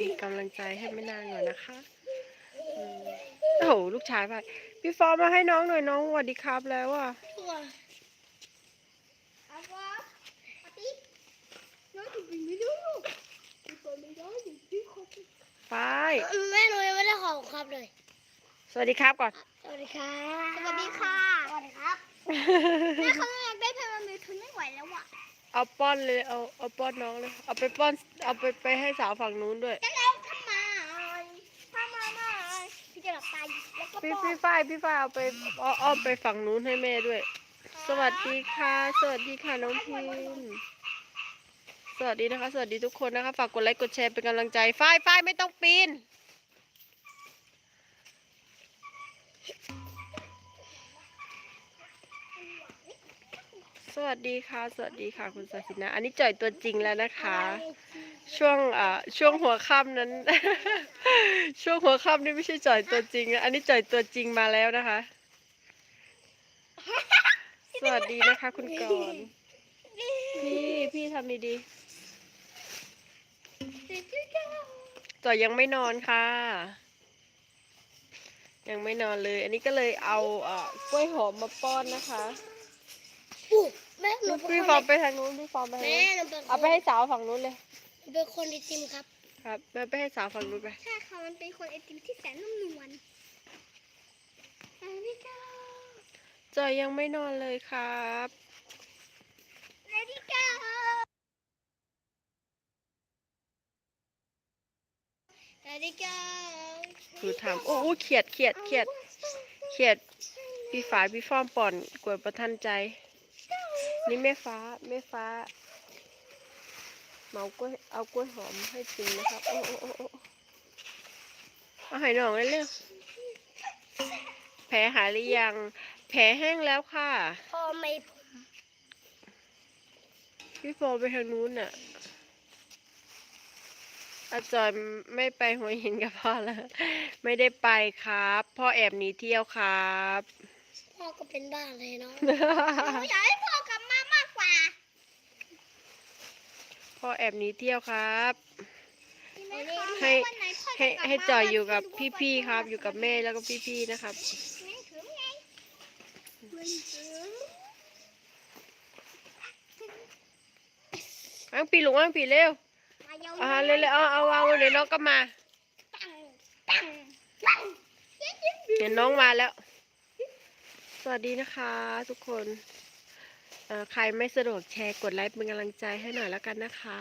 เป็นกำลังใจให้ไม่นานหน่อยนะคะอืมโอ้โหลูกชายไปพี่ฟอร์มมาให้น้องหน่อยน้องสวัสดีครับแล้วอะตัวเอาวะปฏิน้องถูกบินไม่ได้พี่คนไม่ได้ดิพี่คนไปแม่หนูยังไม่ได้ขอครับเลย สวัสดีครับก่อน สวัสดีค่ะสวัสดีค่ะสวัสดีครับแม่เขาอยากได้เพลงมันเลยทนไม่ไหวแล้วอะ เอาป้อนเลยเอาเอาป้อนน้องเลยเอาไปป้อนเอาไปไปให้สาวฝั่งนู้นด้วยจะแล้วทำไมทำไมไม่พี่จะหลับตาแล้วก็พี่ป้อนพี่ฝ้ายพี่ฝ้ายเอาไปเอาเอาไปฝั่งนู้นให้แม่ด้วย สวัสดีค่ะ สวัสดีค่ะน้องพิมสวัสดีนะคะ สวัสดีทุกคนนะคะ ฝากกดไลค์กดแชร์เป็นกำลังใจฝ้ายฝ้ายไม่ต้องปีน วัสดีค่ะ สวัสดีค่ะ คุณศาสินะ อันนี้จ่อยตัวจริงแล้วนะคะ ช่วงอ่าช่วงหัวค่ำนั้น ช่วงหัวค่ำนี่ไม่ใช่จ่อยตัวจริงนะอันนี้จ่อยตัวจริงมาแล้วนะคะ สวัสดีนะคะ คุณกรณ์พี่พี่ทำดีๆจ่อยยังไม่นอนค่ะ ยังไม่นอนเลย อันนี้ก็เลยเอาเอ่อกล้วยหอมมาป้อนนะคะปุ๊บ แม่หนูเป็นพี่คฟอร์มนไปทางนู้นพี่ฟอร์มไปทางแม่นู้นหนูเป็นเอาไปให้สาวฝั่งนู้นเลยหนูเป็นคนไอติมครับ ครับไปให้สาวฝั่งนู้นไปใช่ค่ะมันเป็นคนไอติมที่แสนนุ่มนวลอันนี้ก็จอยยังไม่นอนเลยครับเลดี้ก้าเลดี้ก้าคือถามโอ้โหเขียดเขียดเขียดเขียดพี่ฝาพี่ฟ้อมป่อนกวยประทันใจ นี่แม่ฟ้าแม่ฟ้าเมากล้วยเอากล้วยหอมให้กินนะครับโอ้โอ้โอ้โอ้เอาให้น้องเลยเร็วแผลหายหรือยัง แผลแห้งแล้วค่ะ พ่อไม่ผมพี่โฟไปทางนู้นน่ะ อาจารย์ไม่ไปหัวหินกับพ่อแล้ว ไม่ได้ไปครับ พ่อแอบหนีเที่ยวครับ พ่อก็เป็นบ้าเลยเนาะ หนูอยากให้พ่อกลับมามากกว่า พ่อแอบหนีเที่ยวครับ ให้ให้ให้จอยอยู่กับพี่ๆครับ อยู่กับแม่แล้วก็พี่ๆนะครับแม่ถือไงมันถืออังปีลุงอังปีเร็วมาเยาอ่าเร็วๆเอาเอาวางไว้เดี๋ยวน้องก็มาปังปังปังเดี๋ยวน้องมาแล้ว สวัสดีนะคะทุกคนเอ่อ ใครไม่สะดวกแชร์กดไลค์เป็นกำลังใจให้หน่อยแล้วกันนะคะ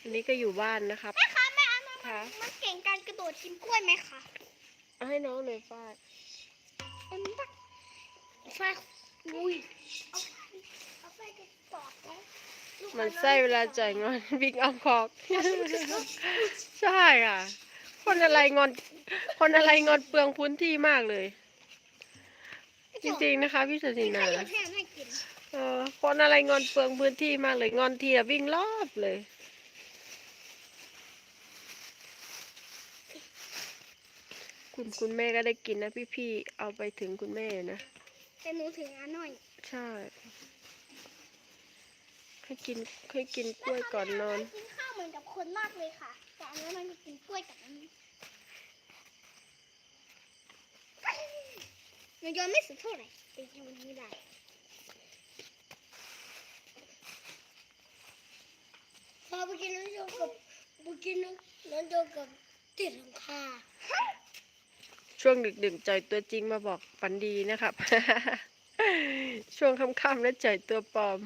อันนี้ก็อยู่บ้านนะครับแม่คะแม่เอามาค่ะ มันเก่งการกระโดดกินกล้วยไหมคะเอาให้น้องหน่อยฟ้าดเอ็มปักไฟอุ้ยเอาไฟเอาไฟกระตอกแล้วลูกมันไส้เวลาจ่ายงอนวิ่งเอาคอก ใช่ค่ะ คนอะไรงอน คนอะไรงอนเปลืองพื้นที่มากเลย จริงๆนะคะ พี่สศิๆนานะแค่ไม่กินเออคนอะไรงอนเปลืองพื้นที่มากเลย งอนทีอะวิ่งรอบเลยคุณคุณแม่ก็ได้กินนะพี่ๆเอาไปถึงคุณแม่นะแต่หนูถึงอันหน่อย ใช่ให้กินให้กินกล้วยก่อนนอนแม่คะแม่กินข้าวเหมือนกับคนมากเลยค่ะ แต่อันนั้มันจะกินกล้วยกับอันนี้หนูโยนไม่สุดเท่าไหร่แต่โยนไม่ได้พอไปกินน้ำโยกับไปกินน้ำน้ำโยกับติดหลังคาช่วงดึกๆจ่อยตัวจริงมาบอกฝันดีนะครับ ช่วงค่ำๆแล้วจ่อยตัวปลอม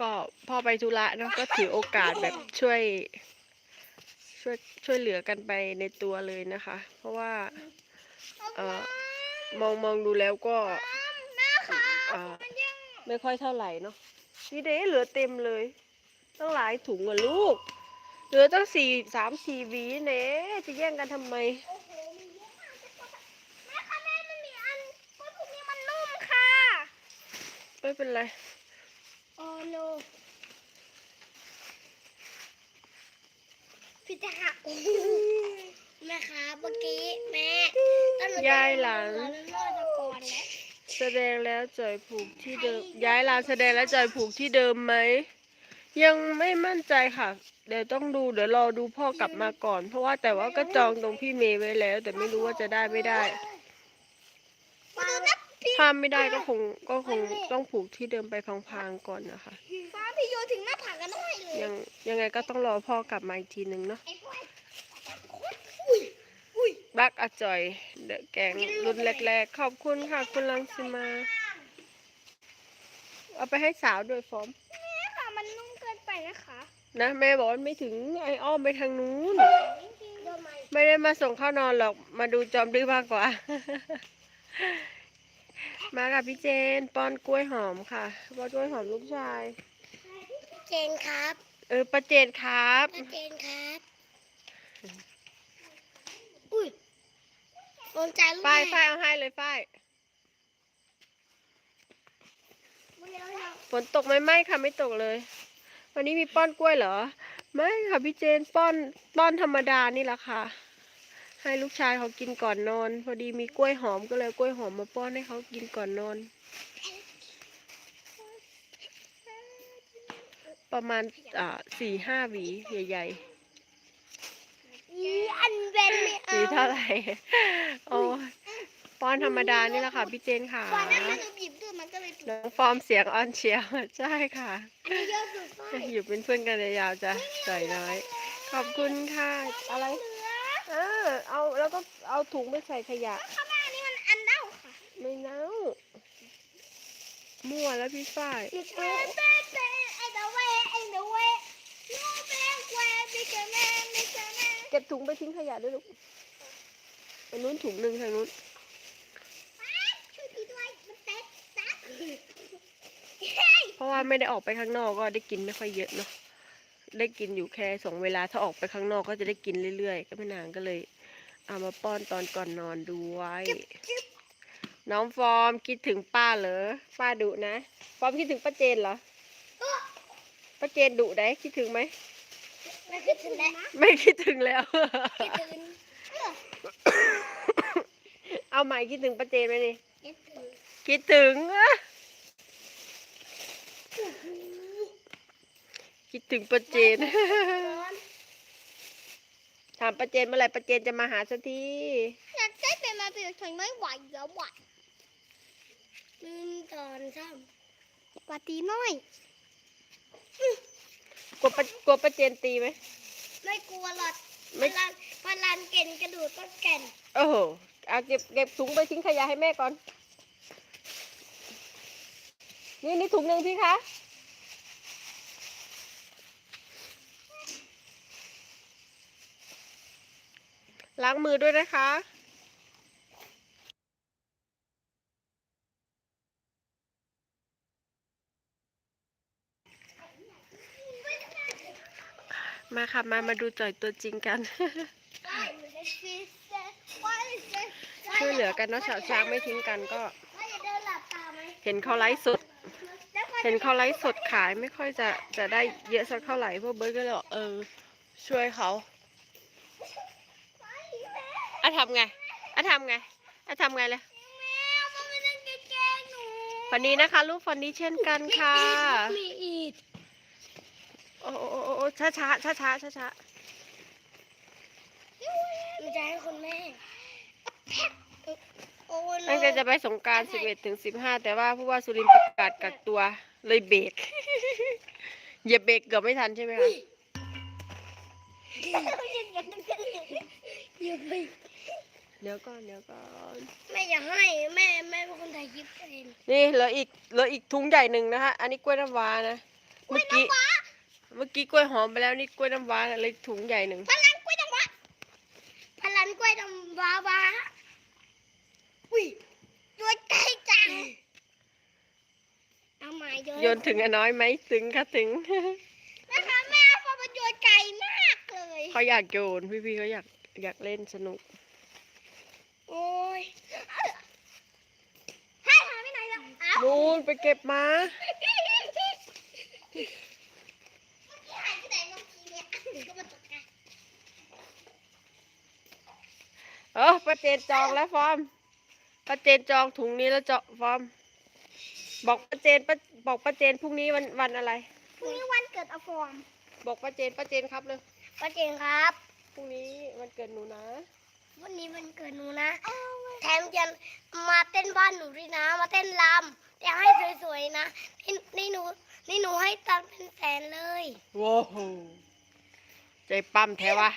ก็พ่อไปธุระเนอะก็ถือโอกาสแบบช่วย ช่วยช่วยเหลือกันไปในตัวเลยนะคะ เพราะว่าเอ่อมองมองดูแล้วก็แม่ค่ะอ่ามันยังไม่ค่อยเท่าไหร่เนาะนี่เด้เหลือเต็มเลยตั้งหลายถุงอะลูก เหลือตั้งสี่สามสี่หวีเน่จะแย่งกันทำไมโอ้โหมันเยอะมากแม่ค่ะแม่มันมีอันเพราะพวกนี้มันนุ่มค่ะไม่เป็นไร โอ้โนพี่จะหักแม่คะเมื่อกี้แม่ตอนนูจะยายหลังเราเริ่มรอดตะกอนแล้วแสดงแล้วจอยผูกที่เดิม ย้ายลานแสดงแล้วจอยผูกที่เดิมไหม ยังไม่มั่นใจค่ะ เดี๋ยวต้องดูเดี๋ยวรอดูพ่อกลับมาก่อน เพราะว่าแต่ว่าก็จองตรงพี่เมย์ไว้แล้ว แต่ไม่รู้ว่าจะได้ไม่ได้มาดู นะพี่ถ้าไม่ได้ก็คงก็คงต้องผูกที่เดิมไปพางๆก่อนนะคะ ฟ้าพี่โยถึงหน้าผากกันได้เลยยังยังไงก็ต้องรอพ่อกลับมาอีกทีนึงเนาะไอ้พวกอุ้ยอุ้ยบักอาจอยเดอะแกงรุ่นแรก ๆ ขอบคุณค่ะ คุณลังสิมา เอาไปให้สาวด้วยฟอร์มแม่ค่ะมันนุ่มเกินไปนะคะนะแม่บอกว่าไม่ถึงไอ้อ้อมไปทางนู้นโดนไหมไม่ได้มาส่งเข้านอนหรอกมาดูจอมดื้อมากกว่า มากับพี่เจนป้อนกล้วยหอมค่ะป้อนกล้วยหอมลูกชาย เจนครับเออประเจนครับเจนครับ อุ้ยโดนใจลูกฝ้ายแม่ฝ้ายเอาให้เลยฝ้ายฝนตกไหมไม่ค่ะไม่ตกเลย วันนี้มีป้อนกล้วยเหรอ ไม่ค่ะพี่เจนป้อนป้อนธรรมดานี่แหละค่ะ ให้ลูกชายเขากินก่อนนอน พอดีมีกล้วยหอมก็เลยเอากล้วยหอมมาป้อนให้เขากินก่อนนอน ประมาณอ่าสี่ห้าหวีใหญ่อีอันเวนไม่ๆหเอาวีเท่าไหร่โอ้ยป้อนธรรมดานี่แหละค่ะพี่เจนค่ะวันนั้นมันหยิบด้วยมันก็เลยถูกน้องฟอร์มเสียงอ่อนเชียวใช่ค่ะอันนี้เยอะสุดไปอยู่เป็นเพื่อนกันยาวๆจะจ่อยน้อย ขอบคุณค่ะอะไร เออเอาแล้วก็เอาถุงไปใส่ขยะ ข้างหน้านี่มันอันเน่าค่ะไม่เน่ามั่วแล้วพี่ฝ้ายเป๊ะเป๊ะเป๊ะไอ้เดเวไอ้เดเวโนเบงแควบิกแมนบิกแมนเก็บถุงไปทิ้งขยะด้วยลูกอันนู้นถุงหนึ่งทางนู้นช่วยพี่ด้วยมันเตะซักเพราะว่าไม่ได้ออกไปข้างนอกก็ได้กินไม่ค่อยเยอะเนาะ ได้กินอยู่แค่สองเวลาถ้าออกไปข้างนอกก็จะได้กินเรื่อยๆก็ไม่นานก็เลย เอามาป้อนตอนก่อนนอนด้วย น้องฟอร์มคิดถึงป้าเหรอป้าดุนะฟอร์มคิดถึงป้าเจนเหรอป้าเจนดุได้คิดถึงไหมไม่คิดถึงแล้วไม่คิดถึงแล้วคิดถึงเอาใหม่คิดถึงป้าเจนไหมนี่คิดถึงคิดถึงอะ คิดถึงป้าเจนถามป้าเจนเมื่อไหร่ป้าเจนจะมาหาสักทีอยากได้เป็นมาเป็นถึงไม่ไหวแล้วไหวหนึ่งสองสามปาตีน้อยกลัวป้ากลัวป้าเจนตีไหมไม่กลัวหรอกพไม่ลันพลันเก่นกระดูดก็แก่นโอ้โหเอาเก็บเก็บถุงไปทิ้งขยะให้แม่ก่อน นี่นี่ถุงหนึ่งพี่คะ ล้างมือด้วยนะคะมาค่ะ มามาดูจ่อยตัวจริงกัน ช่วยเหลือกันเนาะชาวช้างไม่ทิ้งกันก็ เห็นเขาไลฟ์สด เห็นเขาไลฟ์สดขายไม่ค่อยจะจะได้เยอะสักเท่าไหร่เพราะเบิร์ดก็เลยเออ ช่วยเขาะทำไงอะทำไงอะทำไงเลยฟันนี้นะคะลูกฟันนี้เช่นกันค่ะมีอีกโอ้โอ้โอ้โอ้ช้าช้าช้าช้าช้าช้าดูใจให้คุณแม่โอ้ยตั้งใจจะไปสงกราร11ถึง15แต่ว่าผู้ว่าสุรินทร์ประกาศกักตัวเลยเบรกเหยียบเบรกเกือบไม่ทันใช่ไหมคะอย่าไป เดี๋ยวก่อนเดี๋ยวก่อนแม่อย่าให้แม่แม่เป็นคนถ่ายคลิปเองนี่เหลืออีกเหลืออีกถุงใหญ่หนึ่งนะคะอันนี้กล้วยน้ำว้านะเมื่อกี้เมื่อกี้กล้วยหอมไปแล้วนี่กล้วยน้ำว้าเลยถุงใหญ่หนึ่งพลันกล้วยดำว้าพลันกล้วยดำว้าว้าอุ้ยตัวใกล้จังเอาใหม่โยโยนถึงอะน้อยไหมถึงค่ะถึงนะคะแม่พอมันโยนไกลมากเลยเขาอยากโยนพี่พี่ๆเขาอยากอยากเล่นสนุก โอ้ยให้หาไม่ไหนแล้วอ้าวนู่นไปเก็บมาหายไปไหนเมื่อกี้เนี่ยก็มาตกกันเออป้าเจนจองแล้วฟอร์มป้าเจนจองถุงนี้แล้วเจาะฟอร์ม บอกป้าเจนป้าบอกป้าเจนพรุ่งนี้วันวันอะไร พรุ่งนี้วันเกิดอาฟอร์มบอกป้าเจนป้าเจนครับเลยป้าเจงครับ พรุ่งนี้วันเกิดหนูนะ วันนี้วันเกิดหนูนะ แถมยังมาเต้นบ้านหนูด้วยนะ มาเต้นรำแต่ให้สวยๆนะนี่นี่หนูนี่หนูให้ตังค์เป็นแสนเลยว้าวใจปั๊มแท้วะ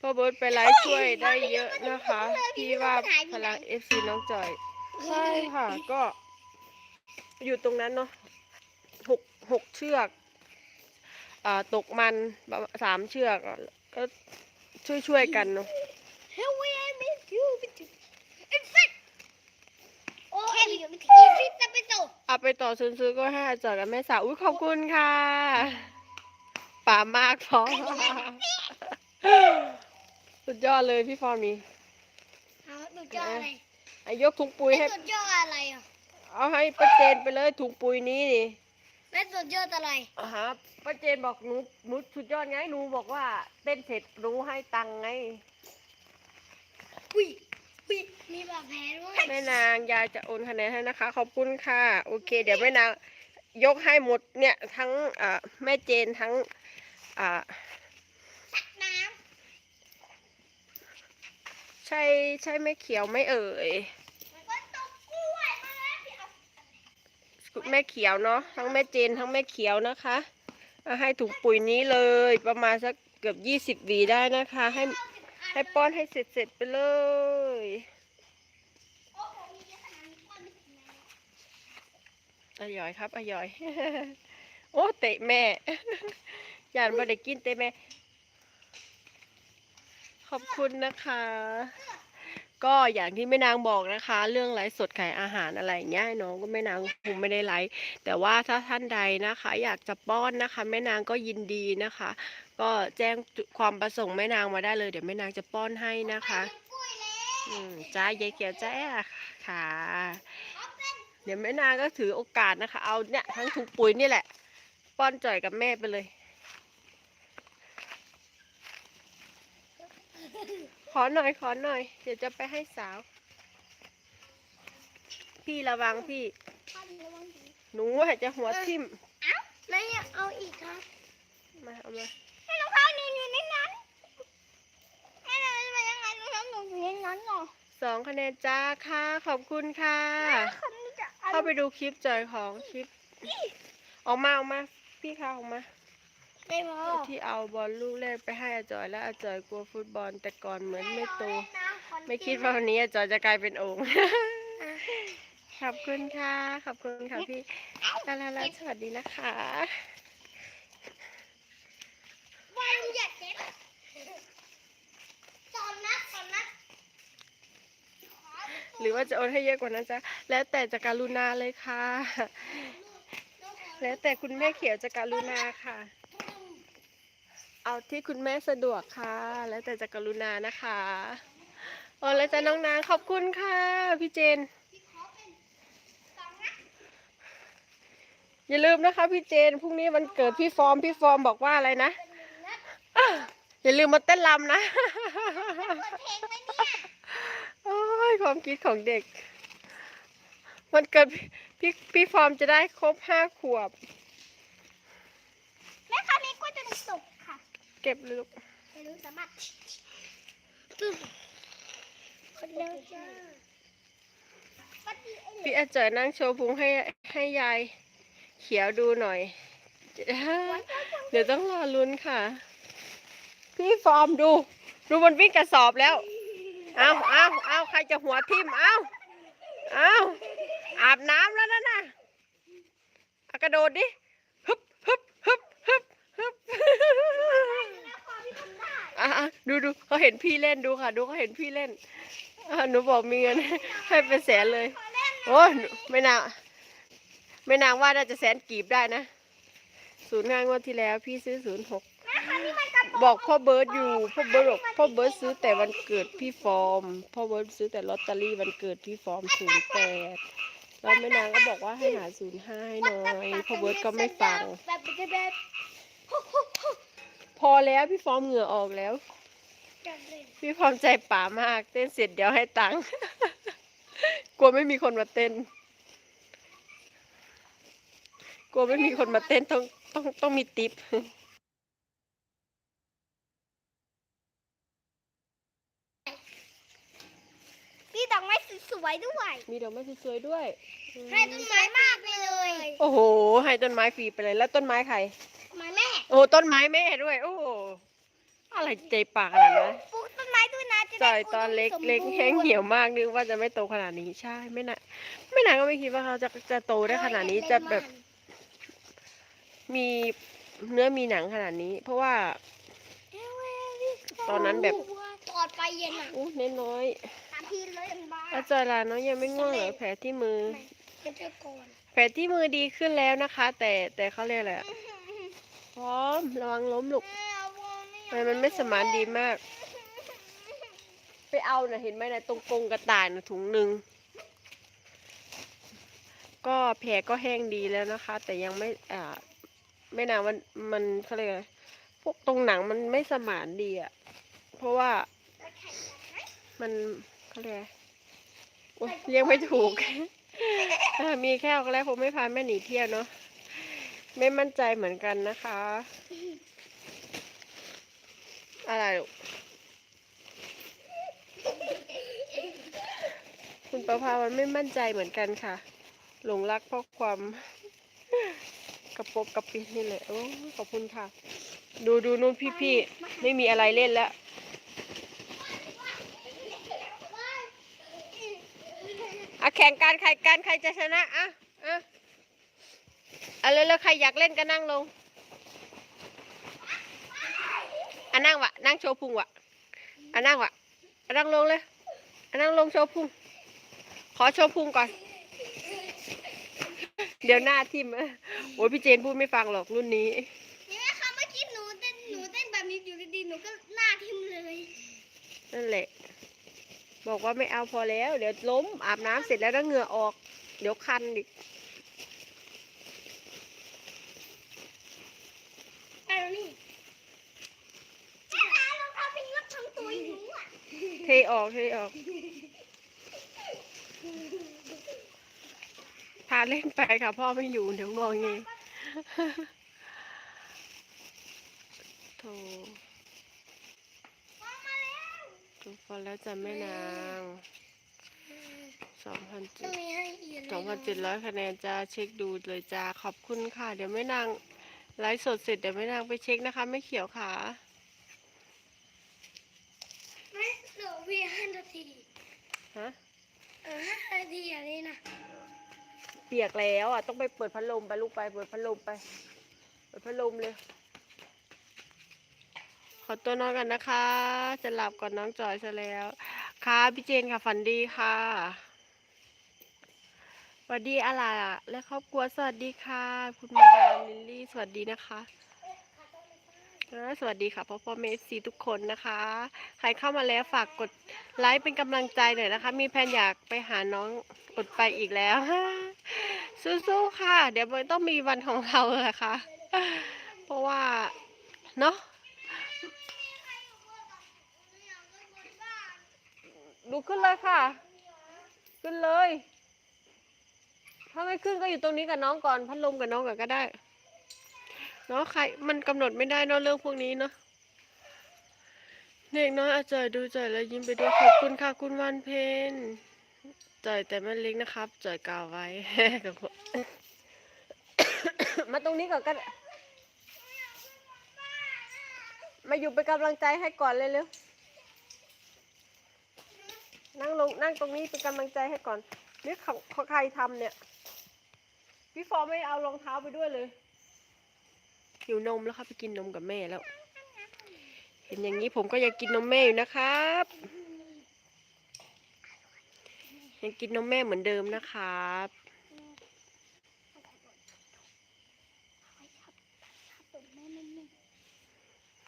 พ่อเบิร์ตไปไลฟ์ช่วยได้เยอะนะคะ พี่ว่าพลังเอฟซีน้องจอย ใช่ค่ะ ก็ อยู่ตรงนั้นเนาะหกหกเชือกอ่าตกมันประมาณสามเชือกอะก็ช่วยช่วยๆกันเนาะ How will I miss you? In fact, oh, hey, you miss you. This episode. เอาไปต่อซื้อๆก็ให้อาจารย์กับแม่สาวอุ้ยขอบคุณค่ะป่ามากพอสุดยอดเลยพี่ฟอร์มนี่เอาสุดยอดอะไรอายกถุงปุ๋ยให้ไม่สุดยอดอะไรอะเอาให้ป้าเจนไปเลยถุงปุ๋ยนี้นี่ไม่สุดยอดอะไร อ่าฮะป้าเจนบอกหนูหนูสุดยอดไงหนูบอกว่าเต้นเสร็จหนูให้ตังค์ไง อุ้ยอุ้ยมีบาดแผลด้วยแม่นางยายจะโอนคะแนนให้นะคะ ขอบคุณค่ะ โอเค เดี๋ยวแม่นางยกให้หมดเนี่ยทั้งอ่าแม่เจนทั้งอ่าน้ใช่ใช่แม่เขียวไหม่เอ่ยำมันก็ตกกล้วยมาแล้วพี่เอาแม่เขียวเนาะทั้งแม่เจนทั้งแม่เขียวนะคะเอาให้ถุงปุ๋ยนี้เลยประมาณสักเกือบยี่สิบหวีได้นะคะให้ ให้ป้อนให้เสร็จเสร็จๆไปเลย อย่อยครับอร่อย โอ้เตะแม่ยานบ่ได้กินเตะแม่ ขอบคุณนะคะ ก็อย่างที่แม่นางบอกนะคะ เรื่องไลฟ์สดขายอาหารอะไรอย่างเงี้ยน้องก็แม่นางคงไม่ได้ไลฟ์แต่ว่าถ้าท่านใดนะคะ อยากจะป้อนนะคะ แม่นางก็ยินดีนะคะ ก็แจ้งความประสงค์แม่นางมาได้เลย เดี๋ยวแม่นางจะป้อนให้นะคะกล้วยแล้วอืมจ้ายายเขียวจ้าค่ะเอาเป็นเดี๋ยวแม่นางก็ถือโอกาสนะคะ เอาเนี่ยทั้งถุงปุ๋ยนี่แหละ ป้อนจ่อยกับแม่ไปเลย ขอหน่อยขอหน่อย เดี๋ยวจะไปให้สาว พี่ระวังพี่ป้อนระวังดีหนูว่าจะหัวทิ่มเอ้าแม่อยากเอาอีกครับ มาเอามา ให้รองเท้าหนูอยู่ในนั้นให้เราจะไปยังไงรองเท้าหนูอยู่ในนั้นเหรอสองคะแนนจ้าค่ะขอบคุณค่ะคันนี้จะเอาเข้าไปดูคลิปจอยของคลิป ออกมาออกมา พี่คะออกมาไม่พอที่เอาบอลลูกแรกไปให้อาจอยแล้วอาจอยกลัวฟุตบอลแต่ก่อนเหมือนไม่โต ไม่คิดว่าวันนี้อาจอยจะกลายเป็นโองค์ ขอบคุณค่ะ ขอบคุณค่ะพี่ลาลาลาสวัสดีนะคะ วันอย่าเจ็บสอนนักสอนนัก หรือว่าจะโอนให้เยอะกว่านั้นจ้ะแล้วแต่จะการุณาเลยค่ะ แล้วแต่คุณแม่เขียวจะการุณาค่ะ เอาที่คุณแม่สะดวกค่ะ แล้วแต่จะกรุณานะคะโอ้แล้วจ้ะน้องนางขอบคุณค่ะ พี่เจน อย่าลืมนะคะพี่เจนพรุ่งนี้วันเกิดพี่ฟอร์มพี่ฟอร์มบอกว่าอะไรนะอย่าลืมมาเต้นรำนะเพลงไหมเนี่ย ยความคิดของเด็กวันเกิดพี่พี่ฟอร์มจะได้ครบห้าขวบ แม่คราวนี้ก็จะตกค่ะเก็บเลยลูกไม่รู้สามารถคนเร็วจ้าปฏิเอพี่อาจารย์นั่งโชว์พุงให้ให้ยายเขียวดูหน่อย เดี๋ยวต้องรอลุ้นค่ะ พี่ฟอร์มดู ดูมันวิ่งกระสอบแล้ว เอาเอาเอาใครจะหัวทิ่มเอาเอาอาบน้ำแล้วนะนะกระโดดดิฮึบฮึบฮึบฮึบฮึบอะดูดูเขาเห็นพี่เล่นดูค่ะ ดูเขาเห็นพี่เล่นหนูบอกมีเงินให้เป็นแสนเลย โอ้ยไม่นางไม่นางว่าน่าจะแสนกีบได้นะศูนย์งานงวดที่แล้ว พี่ซื้อศูนย์หก บอกพ่อเบิร์ดอยู่พ่อเบิร์ดบอกพ่อเบิร์ดซื้อแต่วันเกิดพี่ฟอร์มพ่อเบิร์ดซื้อแต่ลอตเตอรี่วันเกิดพี่ฟอร์มศูนย์แปดแล้วแม่นางก็บอกว่าให้หาศูนย์ห้าให้หน่อยพ่อเบิร์ดก็ไม่ฟัง พอแล้วพี่ฟอร์มเหงื่อออกแล้ว พี่พร้อมใจป่ามาก เต้นเสร็จเดี๋ยวให้ตังค์กลัวไม่มีคนมาเต้นกลัวไม่มีคนมาเต้นต้องต้องต้องมีติป ดอกไม้สวยๆด้วย มีดอกไม้สวยๆด้วยให้ต้นไม้มากไปเลยโอ้โห ให้ต้นไม้ฟรีไปเลย แล้วต้นไม้ใคร ไม้แม่โอ้โหต้นไม้แม่ด้วย โอ้โหอะไรใจปากขนาดนั้นปลูกต้นไม้ด้วยนะจะจ่ได้อยตอนเล็กอุดมสมเล็กบูรณ์แห้งเหี่ยวมากนึกว่าจะไม่โตขนาดนี้ใช่ไม่น่าไม่น่าก็ไม่คิดว่าเขาจะจะโตได้ขนาดนี้จะแบบมีเนื้อมีหนังขนาดนี้ เพราะว่า ตอนนั้นแบบ ตอดไปเย็นอะอู้เน้นน้อย ตามพี่เลยบ้าอาจารย์ลาน้อยยังไม่ง่วงเหรอแผลที่มือเป็นเจ้าโกนแผลที่มือดีขึ้นแล้วนะคะ แต่แต่เขาเรียกอะไรอะพร้อมระวังล้มลูกทำไมมันไม่สมานดีมาก ไปเอาน่ะเห็นไหมนะตรงกรงกระต่ายนะถุงหนึ่งก็แผลก็แห้งดีแล้วนะคะ แต่ยังไม่อ่าไม่นานมันมันเขาเรียกอะไรพวกตรงหนังมันไม่สมานดีอะเพราะว่ามัน เขาเรียกอะไรโอ๊ยเรียกไม่ถูก มีแค่แรกผมไม่พาแม่หนีเที่ยวเนาะไม่มั่นใจเหมือนกันนะคะ อะไรลูกคุณประภาวันไม่มั่นใจเหมือนกันค่ะ หลงรักเพราะความกระโปกกระปิดนี่แหละโอ้ขอบคุณค่ะ ดูดูนู่นพี่ๆ ไม่มีอะไรเล่นแล้ว อะแข่งกันใครกันใครจะชนะอะอะเอะไรแล้วใครอยากเล่นก็นั่งลงอะนั่งวะนั่งโชว์พุงวะอะนั่งวะอะนั่งลงเลยอะนั่งลงโชว์พุงขอโชว์พุงก่อน เดี๋ยวหน้าทิมเอ้ยโอ้ยพี่เจนพูดไม่ฟังหรอกรุ่นนี้นี่แม่คะเมื่อกี้หนูเต้นหนูเต้นแบบนี้อยู่ดีๆหนูก็หน้าทิ่มเลยนั่นแหละ บอกว่าไม่เอาพอแล้ว เดี๋ยวล้มอาบน้ำเสร็จแล้วแล้วเหงื่อออก เดี๋ยวคันดิไปแล้วนี่แม่คะรองเท้าเป็นรับทั้งตัวหนูอะเทออกเทออก พาเล่นไปค่ะ พ่อไม่อยู่เดี๋ยวงอเงโถ มาแล้ว ทุกคนแล้วจะไม่นางสองพันจะมีให้อีกสองพันเจ็ดร้อยคะแนนจ้าเช็คดูเลยจ้าขอบคุณค่ะ เดี๋ยวไม่นางไลฟ์สดเสร็จเดี๋ยวไม่นางไปเช็คนะคะไม่เขียวค่ะไม่เหลือเพียงห้านาทีฮะเออห้านาทีอย่างนี้นะเปียกแล้วอะต้องไปเปิดพัดลมไปลูกไปเปิดพัดลมไป เปิดพัดลมเลยข อตัวนอนกันนะคะ จะหลับก่อนน้องจอยซะแล้ว ค่ะพี่เจนค่ะฝันดีค่ะสวัสดีอะไรอะและครอบครัวสวัสดีค่ะ คุณมาดามลิลลี่สวัสดีนะคะสวัสดีค่ะพ่อพ่อเมฟซีทุกคนนะคะ ใครเข้ามาแล้วฝากกดไลค์เป็นกำลังใจหน่อยนะคะ มีแพนอยากไปหาน้องกดไปอีกแล้ว สู้ๆค่ะ เดี๋ยวมันต้องมีวันของเราแหละค่ะ เพราะว่าเนาะ ดูขึ้นเลยค่ะ ขึ้นเลย ถ้าไม่ขึ้นก็อยู่ตรงนี้กับน้องก่อน พัดลมกับน้องก่อนก็ได้เนาะใครมันกำหนดไม่ได้เนาะเรื่องพวกนี้เนาะเด็กน้อยอาจอยดูจ่อยแล้วยิ้มไปด้วยขอบคุณค่ะคุณวันเพนจ่อยแต่ไม่เล็กนะครับจ่อยกล่าวไว้กับมาตรงนี้ก่อนก็มาอยู่เป็นกำลังใจให้ก่อนเลยเร็ว นั่งลงนั่งตรงนี้เป็นกำลังใจให้ก่อนนี่ของของใครทำเนี่ย พี่ฟอร์ไม่เอารองเท้าไปด้วยเลย หิวนมแล้วครับไปกินนมกับแม่แล้ว เห็นอย่างนี้ผมก็ยังกินนมแม่อยู่นะครับยังกินนมแม่เหมือนเดิมนะครับ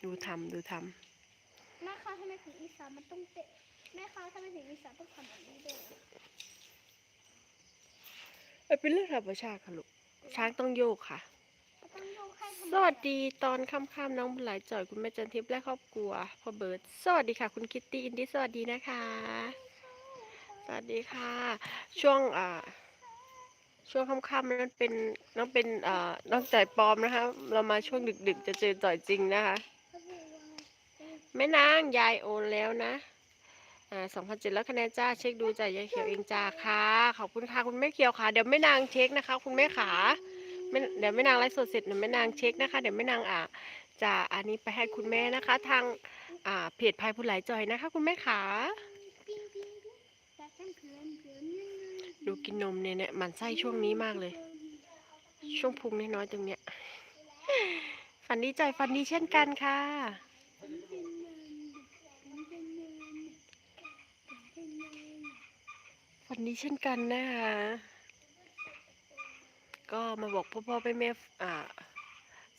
ดูทำดูทแม่คะทำไมถึงอีสานมันต้องเตะ แม่คะทำไมถึงอีสานต้องทำแบบนี้ด้วยำเอ้ยเป็นเรื่องธรรมชาติค่ะลูก ช้างต้องโยกค่ะ ต้องโยกให้ทำไมสวัสดีตอนค่ำๆน้องบุญหลายจ่อยคุณแม่จันทิพย์และครอบครัวพ่อเบิร์ตสวัสดีค่ะ คุณคิตตี้อินดี้สวัสดีนะคะ สวัสดีค่ะ ช่วงอ่า ช่วงค่ำๆนั้นเป็นน้องเป็นอ่าน้องจ่อยปลอมนะคะ เรามาช่วงดึกๆ จะเจอจ่อยจริงนะคะ แม่นางยายโอนแล้วนะ อ่าสองพันเจ็ดแล้วคะแนนจ้าเช็คดูจ่ายยายเขียวเองจ้าค่ะ ขอบคุณค่ะคุณแม่เขียวค่ะ เดี๋ยวแม่นางเช็คนะคะ คุณแม่ขาเดี๋ยวแม่นางไลฟ์สดเสร็จเดี๋ยวแม่นางเช็คนะคะ เดี๋ยวแม่นางอ่าจะอันนี้ไปให้คุณแม่นะคะ ทางอ่าเพจพายผู้หลายจอยนะคะ คุณแม่ขาดูกินนมเนี่ยเนี่ยหมันไส้ช่วงนี้มากเลย ช่วงพุงน้อยๆตรงเนี้ย ฝันดีใจฝันดีเช่นกันค่ะ ฝันดีเช่นกันนะคะ ก็มาบอกพ่อพ่อแม่แม่อ่า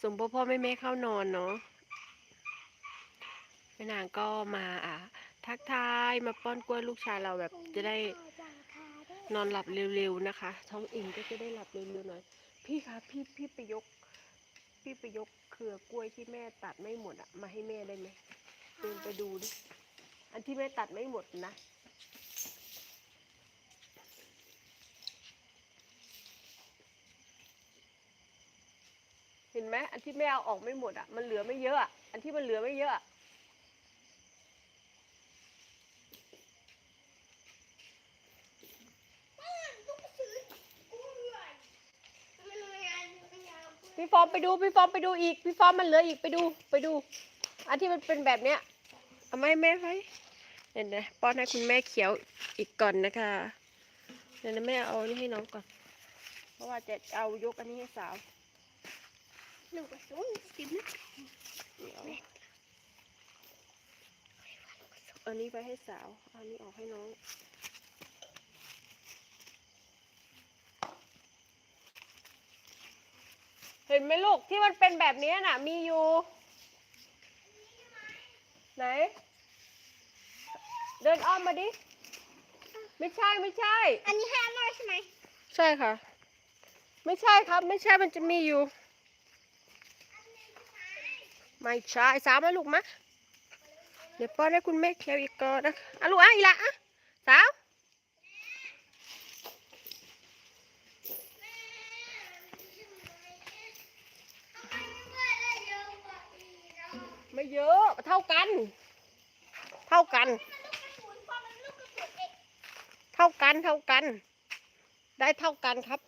ส่งพ่อพ่อแม่แม่เข้านอนเนาะแม่นางก็มาอ่าทักทายมาป้อนกล้วยลูกชายเราแบบจะได้นอนหลับเร็วๆนะคะ ท้องอิ่มก็จะได้หลับเร็วๆหน่อย พี่คะพี่พี่ไปยก พี่ไปยกเครือกล้วยที่แม่ตัดไม่หมดอะมาให้แม่ได้ไหมเดินไปดูดิอันที่แม่ตัดไม่หมดนะ เห็นไหมอันที่แม่เอาออกไม่หมดอะ มันเหลือไม่เยอะ อันที่มันเหลือไม่เยอะ พี่ฟอมไปดู พี่ฟอมไปดูอีก พี่ฟอมมันเหลืออีกไปดู ไปดู อันที่มันเป็นแบบเนี้ยเอามาให้แม่ไว้เดี๋ยวนะป้อนให้คุณแม่เขียวอีกก่อนนะคะเดี๋ยวนะแม่เอาอันนี้ให้น้องก่อน เพราะว่าจะเอายกอันนี้ให้สาว หนึ่งกระสุนสิบนะเดี๋ยวอันนี้ไปให้สาวเอาอันนี้ออกให้น้องเห็นไหมลูกที่มันเป็นแบบนี้น่ะ มีอยู่ ไหน เดินอ้อมมาดิ ไม่ใช่ไม่ใช่ อันนี้ให้อร่อยใช่ไหม ใช่ค่ะ ไม่ใช่ครับ ไม่ใช่มันจะมีอยู่ ไม่ใช่สาวมาลูกมะเดี๋ยวป้อนให้คุณแม่เคี้ยวอีกก่อนนะอะลูกอะอีละอะสาวไม่เยอะเท่ากัน เท่ากัน เท่ากันเท่ากัน ได้เท่ากันครับ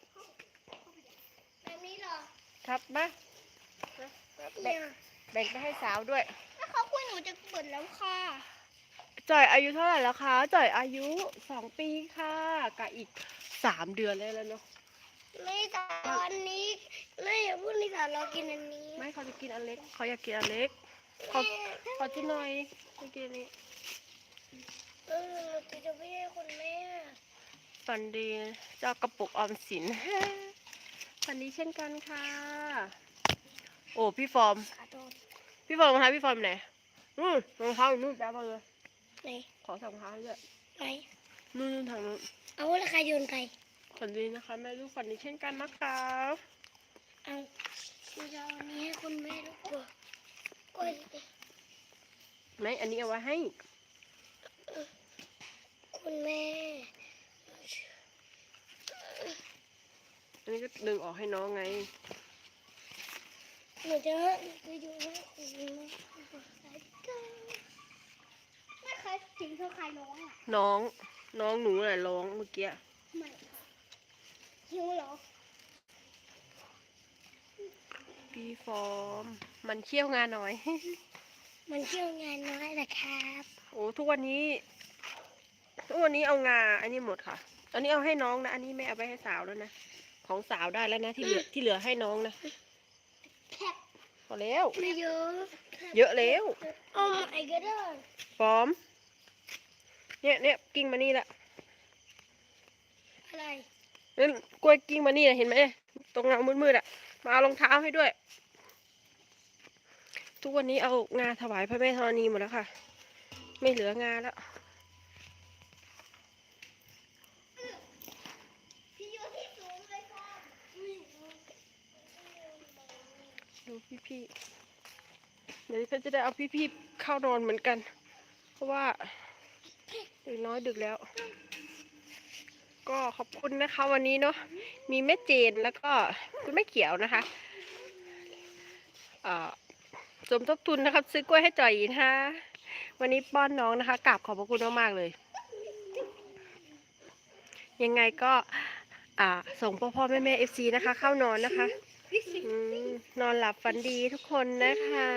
แบบนี้เหรอครับมานะแบ่ง แบ่งไปให้สาวด้วย แล้วเขาคุยหนูจะเปิดแล้วค่ะจ่อยอายุเท่าไหร่แล้วคะจ่อยอายุสองปีค่ะกับอีกสามเดือนเลยแล้วเนาะไม่แต่วันนี้ไม่อย่าพูดนี่ค่ะเรากินอันนี้ไม่เขาจะกินอันเล็กเขาอยากกินอันเล็กขอขอจิ้นหน่อยไม่กินอันนี้เออเราจะไม่ให้คุณแม่ฝันดีเจ้ากระปุกออมสินฝันดีเช่นกันค่ะ โอ้พี่ฟอร์มขาโดนพี่ฟอร์มรองเท้าพี่ฟอร์มไหนนู่นรองเท้าอยู่นู่นแป๊บมาเลยไหนขอสองรองเท้าด้วยไหนนู่นนู่นทางนู้นเอาราคาโยนไปฝันดีนะคะแม่ลูกฝันดีเช่นกันนะคะเอาเราจะเอาอันนี้ให้คุณแม่ลูกกลัวกลัวสิไม่อันนี้เอาไว้ให้ คุณแม่อันนี้ก็ดึงออกให้น้องไง หนูจะไปดูให้คุณแม่ไม่เคยถึงเท่าใครร้องอะน้องน้องหนูน่ะร้องเมื่อกี้ไม่ค่ะหิวเหรอพี่ฟอร์มมันเคี่ยวงานหน่อย มันเที่ยวงานน้อยนะครับโอ้ทุกวันนี้ ทุกวันนี้เอางาอันนี้หมดค่ะ อันนี้เอาให้น้องนะ อันนี้ไม่เอาไปให้สาวแล้วนะ ของสาวได้แล้วนะที่เหลือที่เหลือให้น้องนะ พอแล้ว ไม่เยอะเยอะแล้วโอ้ my god ฟอร์มเนี่ยเนี่ยกิ่งมานี่แหละอะไรนั่นกล้วยกิ่งมานี่นะเห็นไหมตรงเงามืดๆอะ มาเอารองเท้าให้ด้วย ทุกวันนี้เอางาถวายพระแม่ธรณีหมดแล้วค่ะ ไม่เหลืองาแล้ว พี่อยู่ที่สูงเลยค่ะ ดูพี่ๆ เดี๋ยวพี่จะได้เอาพี่ๆเข้านอนเหมือนกัน เพราะว่าดึกน้อยดึกแล้ว ก็ขอบคุณนะคะ วันนี้เนาะมีแม่เจนแล้วก็คุณแม่เขียวนะคะสมทบทุนนะครับ ซื้อกล้วยให้จอยอีนะคะวันนี้ป้อนน้องนะคะกราบขอบพระคุณมากๆเลย ยังไงก็ส่งพ่อพ่อแม่แม่เอฟซีนะคะ เข้านอนนะคะ อืมนอนหลับฝันดีทุกคนนะคะ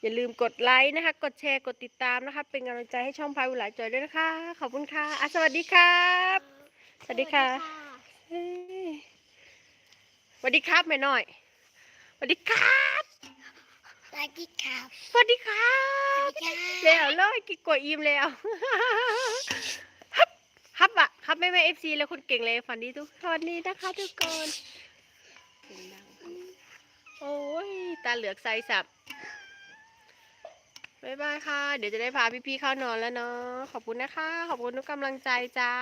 อย่าลืมกดไลค์นะคะ กดแชร์กดติดตามนะคะ เป็นกำลังใจให้ช่องพายบุหลายจอยด้วยนะคะ ขอบคุณค่ะอะสวัสดีครับ สวัสดีค่ะเฮ้ยสวัสดีครับแม่น้อยสวัสดีครับ สวัสดีครับ สวัสดีครับสวัสดีครับแล้วเลยกินกว่าอิ่มแล้ว ฮับฮับอะครับแม่แม่เอฟซีแล้วคนเก่งเลยฝันดีทุกวันนี้นะคะทุกคน เสียงดังโอ้ยตาเหลือกใสสับบ๊ายบายค่ะ เดี๋ยวจะได้พาพี่ๆเข้านอนแล้วเนาะขอบคุณนะคะ ขอบคุณทุกกำลังใจจ้า